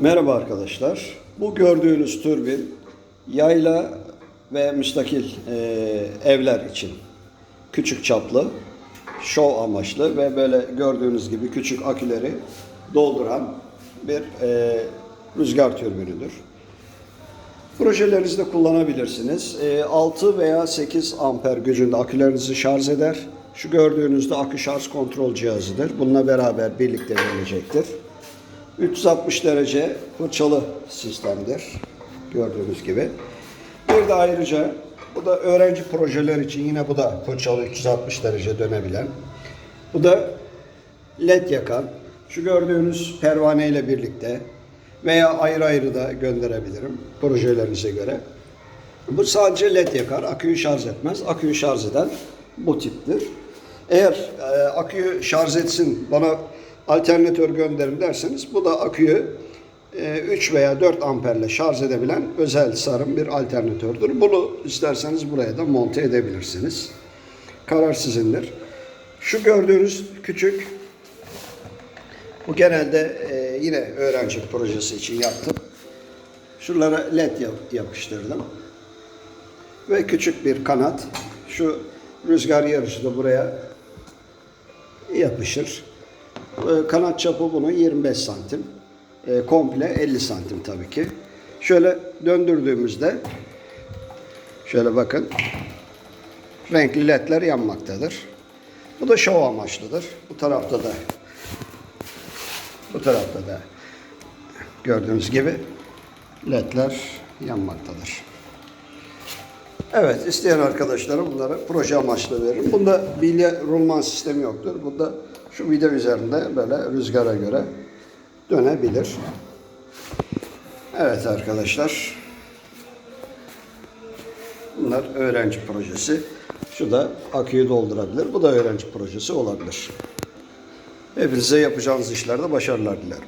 Merhaba arkadaşlar. Bu gördüğünüz türbin yayla ve müstakil e, evler için küçük çaplı, şov amaçlı ve böyle gördüğünüz gibi küçük aküleri dolduran bir e, rüzgar türbinidir. Projelerinizde kullanabilirsiniz. E, 6 veya 8 amper gücünde akülerinizi şarj eder. Şu gördüğünüzde akü şarj kontrol cihazıdır. Bununla beraber birlikte verilecektir. 360 derece fırçalı sistemdir. Gördüğünüz gibi. Bir de ayrıca bu da öğrenci projeler için yine bu da fırçalı 360 derece dönebilen. Bu da led yakan. Şu gördüğünüz pervane ile birlikte veya ayrı ayrı da gönderebilirim projelerinize göre. Bu sadece led yakar, aküyü şarj etmez. Aküyü şarj eden bu tiptir. Eğer e, aküyü şarj etsin, bana alternatör gönderin derseniz bu da aküyü e, 3 veya 4 amperle şarj edebilen özel sarım bir alternatördür. Bunu isterseniz buraya da monte edebilirsiniz. Karar sizindir. Şu gördüğünüz küçük bu genelde e, yine öğrenci projesi için yaptım. Şuralara led yap- yapıştırdım. Ve küçük bir kanat. Şu rüzgar yarışı da buraya yapışır. E, Kanat çapı bunun 25 santim. E, komple 50 santim tabii ki. Şöyle döndürdüğümüzde şöyle bakın renkli ledler yanmaktadır. Bu da şov amaçlıdır. Bu tarafta da bu tarafta da gördüğünüz gibi ledler yanmaktadır. Evet, isteyen arkadaşlara bunları proje amaçlı veririm. Bunda bilye rulman sistemi yoktur. Bunda şu vida üzerinde böyle rüzgara göre dönebilir. Evet arkadaşlar. Bunlar öğrenci projesi. Şu da aküyü doldurabilir. Bu da öğrenci projesi olabilir. Hepinize yapacağınız işlerde başarılar dilerim.